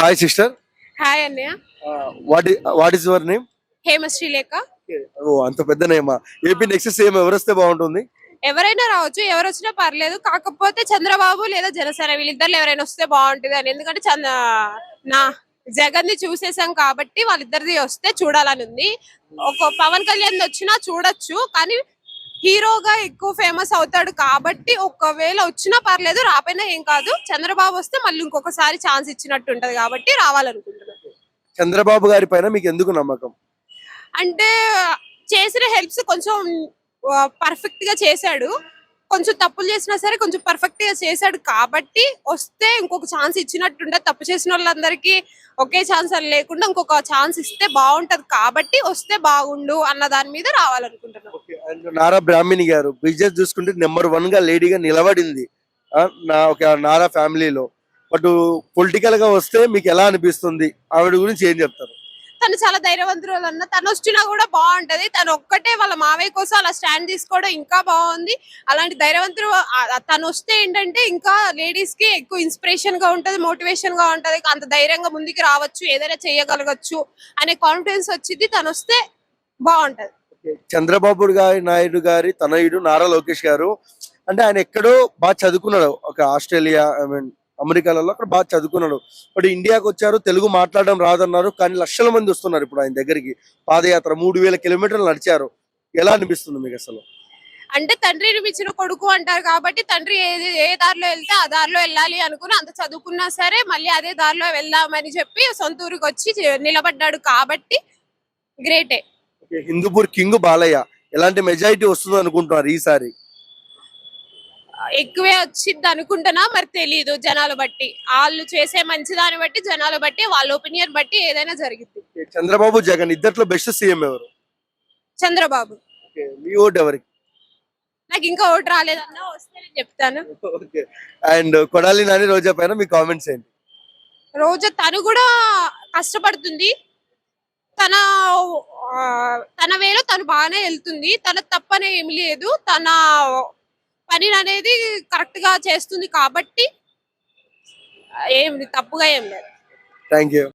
Hi sister hi అన్నయ్య what what is your name Hemasri లేక ఓ అంత పెద్ద నేమా? ఏపీ నెక్స్ట్ సీఎం ఎవరు వస్తే బాగుంటుంది? ఎవరైనా రావచ్చు ఎవరు వచ్చినా పర్లేదు. కాకపోతే చంద్రబాబు లేదా జనసేన వీళ్ళిద్దరు ఎవరైనా వస్తే బాగుంటుంది అని. ఎందుకంటే చంద్ర నా జగన్ని చూసేసాం కాబట్టి వాళ్ళిద్దరిది వస్తే చూడాలని ఉంది. ఒక పవన్ కళ్యాణ్ వచ్చినా చూడొచ్చు కానీ హీరోగా ఎక్కువ ఫేమస్ అవుతాడు కాబట్టి ఒకవేళ వచ్చినా పర్లేదు రాపోయినా ఏం కాదు. చంద్రబాబు వస్తే మళ్ళీ ఇంకొకసారి ఛాన్స్ ఇచ్చినట్టు ఉంటది కాబట్టి రావాలనుకుంటున్నాను. చంద్రబాబు గారి పైన మీకు ఎందుకు నమ్మకం? అంటే చేసిన హెల్ప్స్ కొంచెం పర్ఫెక్ట్గా చేశాడు. కొంచెం తప్పులు చేసినా సరే కొంచెం పర్ఫెక్ట్గా చేశాడు కాబట్టి వస్తే ఇంకొక ఛాన్స్ ఇచ్చినట్టుండే తప్పు చేసిన వాళ్ళందరికీ ఒకే ఛాన్స్ అని లేకుండా ఇంకొక ఛాన్స్ ఇస్తే బాగుంటది కాబట్టి వస్తే బాగుండు అన్న దాని మీద రావాలనుకుంటున్నాను. అండ్ నారా బ్రాహ్మిణి గారు బిజినెస్ చూసుకుంటే నెంబర్ వన్గా లేడీగా నిలబడింది నా ఒక నారా ఫ్యామిలీలో బట్ పొలిటికల్గా వస్తే మీకు ఎలా అనిపిస్తుంది? ఆవిడ గురించి ఏం చెప్తారు? తను చాలా ధైర్యవంతురాలు అన్న తను వచ్చినా కూడా బాగుంటది. తను ఒక్కటే వాళ్ళ మావయ్య కోసం అలా స్టాండ్ తీసుకోవడం ఇంకా బాగుంది. అలాంటి ధైర్యవంతులు తను వస్తే ఏంటంటే ఇంకా లేడీస్కి ఎక్కువ ఇన్స్పిరేషన్గా ఉంటది మోటివేషన్గా ఉంటది. అంత ధైర్యంగా ముందుకు రావచ్చు ఏదైనా చేయగలగచ్చు అనే కాన్ఫిడెన్స్ వచ్చింది. తను వస్తే బాగుంటది. చంద్రబాబు గారి నాయుడు గారి తనయుడు నారా లోకేష్ గారు. అంటే ఆయన ఎక్కడో బాగా చదువుకున్నాడు. ఒక ఆస్ట్రేలియా ఐ మీన్ అమెరికాలలో అక్కడ బాగా చదువుకున్నాడు. బట్ ఇండియాకి వచ్చారు తెలుగు మాట్లాడడం రాదన్నారు కానీ లక్షల మంది వస్తున్నారు ఇప్పుడు ఆయన దగ్గరికి. పాదయాత్ర మూడు వేల కిలోమీటర్లు నడిచారు. ఎలా అనిపిస్తుంది మీకు అసలు? అంటే తండ్రిని మించిన కొడుకు అంటారు కాబట్టి తండ్రి ఏది ఏ దారిలో వెళ్తే ఆ దారిలో వెళ్ళాలి అనుకుని అంత చదువుకున్నా సరే మళ్ళీ అదే దారిలో వెళ్దామని చెప్పి సొంత ఊరికి వచ్చి నిలబడ్డాడు కాబట్టి గ్రేటే. హిందూపూర్ కింగ్ బాలయ్య. ఎలాంటి మెజారిటీ వస్తుందో అనుకుంటున్నారు ఈసారి? ఎక్కువే వచ్చింది అనుకుంటున్నా మరి తెలియదు జనాలు బట్టి. వాళ్ళు చేసే మంచి దాన్ని బట్టి జనాలు బట్టి వాళ్ళ ఒపీనియన్ బట్టి ఏదైనా జరిగింది చంద్రబాబు జగన్ ఇద్దట్లో బెస్ట్ సీఎం ఎవరు? చంద్రబాబు. ఓకే, మీ ఓటు ఎవరికి? నాకు ఇంకా ఓటు రాలేదన్నా వస్తే నేను చెప్తాను. అండ్ కొడాలి నాని రోజా పైన మీ కామెంట్స్ ఏంటి? రోజు తను కూడా కష్టపడుతుంది. తన తన వేలో తను బాగానే వెళ్తుంది. తన తప్పనే ఏమి లేదు. తన పని అనేది కరెక్ట్గా చేస్తుంది కాబట్టి ఏం తప్పుగా ఏం లేదు. Thank you